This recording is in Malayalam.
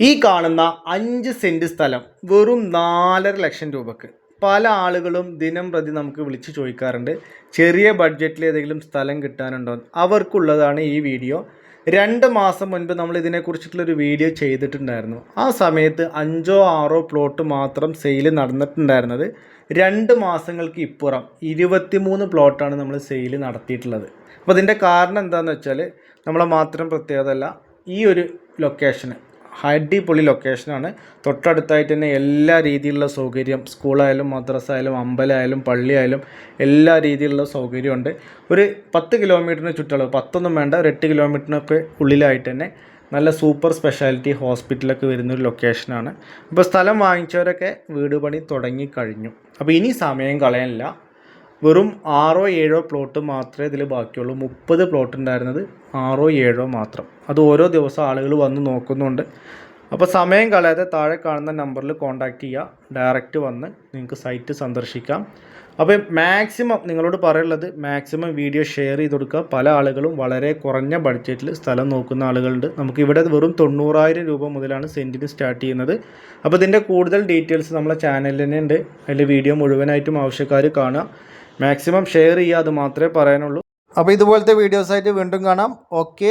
ഈ കാണുന്ന അഞ്ച് സെന്റ് സ്ഥലം വെറും നാലര ലക്ഷം രൂപക്ക്. പല ആളുകളും ദിനം പ്രതി നമുക്ക് വിളിച്ച് ചോദിക്കാറുണ്ട് ചെറിയ ബഡ്ജറ്റിൽ ഏതെങ്കിലും സ്ഥലം കിട്ടാനുണ്ടോ? അവർക്കുള്ളതാണ് ഈ വീഡിയോ. രണ്ട് മാസം മുൻപ് നമ്മൾ ഇതിനെക്കുറിച്ചിട്ടുള്ളൊരു വീഡിയോ ചെയ്തിട്ടുണ്ടായിരുന്നു. ആ സമയത്ത് അഞ്ചോ ആറോ പ്ലോട്ട് മാത്രം സെയിൽ നടന്നിട്ടുണ്ടായിരുന്നത്. രണ്ട് മാസങ്ങൾക്ക് ഇപ്പുറം ഇരുപത്തിമൂന്ന് പ്ലോട്ടാണ് നമ്മൾ സെയിൽ നടത്തിയിട്ടുള്ളത്. അപ്പോൾ അതിന്റെ കാരണം എന്താണെന്ന് വെച്ചാൽ നമ്മളെ മാത്രം പ്രത്യേകതയല്ല ഈ ഒരു ലൊക്കേഷന് അടിപൊളി ലൊക്കേഷനാണ് തൊട്ടടുത്തായിട്ട് തന്നെ എല്ലാ രീതിയിലുള്ള സൗകര്യം സ്കൂളായാലും മദ്രസ ആയാലും അമ്പലമായാലും പള്ളിയായാലും എല്ലാ രീതിയിലുള്ള സൗകര്യമുണ്ട്. ഒരു പത്ത് കിലോമീറ്ററിന് ചുറ്റളവ് പത്തൊന്നും വേണ്ട ഒരു എട്ട് കിലോമീറ്ററിനൊക്കെ ഉള്ളിലായിട്ട് തന്നെ നല്ല സൂപ്പർ സ്പെഷ്യാലിറ്റി ഹോസ്പിറ്റലൊക്കെ വരുന്ന ഒരു ലൊക്കേഷനാണ് അപ്പോൾ സ്ഥലം വാങ്ങിച്ചവരൊക്കെ വീട് പണി തുടങ്ങി കഴിഞ്ഞു. അപ്പോൾ ഇനി സമയം കളയാനില്ല. വെറും ആറോ ഏഴോ പ്ലോട്ട് മാത്രമേ ഇതിൽ ബാക്കിയുള്ളൂ. മുപ്പത് പ്ലോട്ട് ഉണ്ടായിരുന്നത് ആറോ ഏഴോ മാത്രം. അത് ഓരോ ദിവസം ആളുകൾ വന്ന് നോക്കുന്നുണ്ട്. അപ്പോൾ സമയം കളയാതെ താഴെ കാണുന്ന നമ്പറിൽ കോൺടാക്റ്റ് ചെയ്യുക ഡയറക്റ്റ് വന്ന് നിങ്ങൾക്ക് സൈറ്റ് സന്ദർശിക്കാം. അപ്പോൾ മാക്സിമം നിങ്ങളോട് പറയുള്ളത് മാക്സിമം വീഡിയോ ഷെയർ ചെയ്ത് കൊടുക്കുക. പല ആളുകളും വളരെ കുറഞ്ഞ ബഡ്ജറ്റിൽ സ്ഥലം നോക്കുന്ന ആളുകളുണ്ട്. നമുക്ക് ഇവിടെ വെറും തൊണ്ണൂറായിരം രൂപ മുതലാണ് സെന്റിന് സ്റ്റാർട്ട് ചെയ്യുന്നത്. അപ്പോൾ ഇതിന്റെ കൂടുതൽ ഡീറ്റെയിൽസ് നമ്മളെ ചാനലിൽ തന്നെ ഉണ്ട്. അതിൽ വീഡിയോ മുഴുവനായിട്ടും ആവശ്യക്കാർ കാണുക. മാക്സിമം ഷെയർ ചെയ്യുക അത് മാത്രമേ പറയാനുള്ളൂ. അപ്പോൾ ഇതുപോലത്തെ വീഡിയോസായിട്ട് വീണ്ടും കാണാം. ഓക്കെ